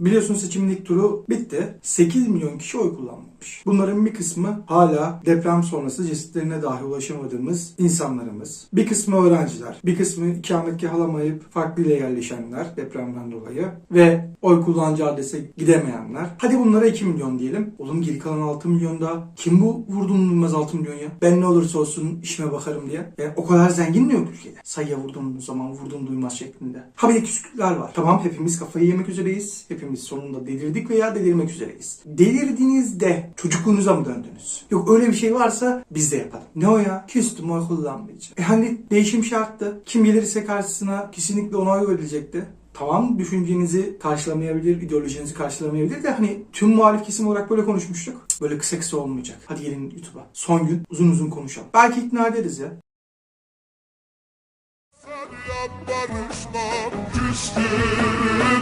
Biliyorsunuz seçimin ilk turu bitti. 8 milyon kişi oy kullanmamış. Bunların bir kısmı hala deprem sonrası cesetlerine dahi ulaşamadığımız insanlarımız. Bir kısmı öğrenciler. Bir kısmı ikametgah alamayıp farklı ile yerleşenler depremden dolayı. Ve oy kullanıcı adrese gidemeyenler. Hadi bunlara 2 milyon diyelim. Oğlum geri kalan 6 milyonda kim bu vurdum duymaz 6 milyon ya? Ben ne olursa olsun işime bakarım diye. Yani o kadar zengin mi yok ülkede? Sayıya vurdum zaman vurdum duymaz şeklinde. Ha bir de küçükler var. Tamam hepimiz kafayı yemek üzereyiz. Hepimiz sonunda delirdik veya delirmek üzereyiz. Delirdiğinizde çocukluğunuza mı döndünüz? Yok öyle bir şey varsa biz de yapalım. Ne o ya? Küstüm oy kullanmayacağım. E hani değişim şarttı. Kim gelirse karşısına kesinlikle ona oy verilecekti. Tamam düşüncenizi karşılamayabilir, ideolojinizi karşılamayabilir de hani tüm muhalif kesim olarak böyle konuşmuştuk. Böyle kısa kısa olmayacak. Hadi gelin YouTube'a. Son gün uzun uzun konuşalım. Belki ikna ederiz ya. Küstüm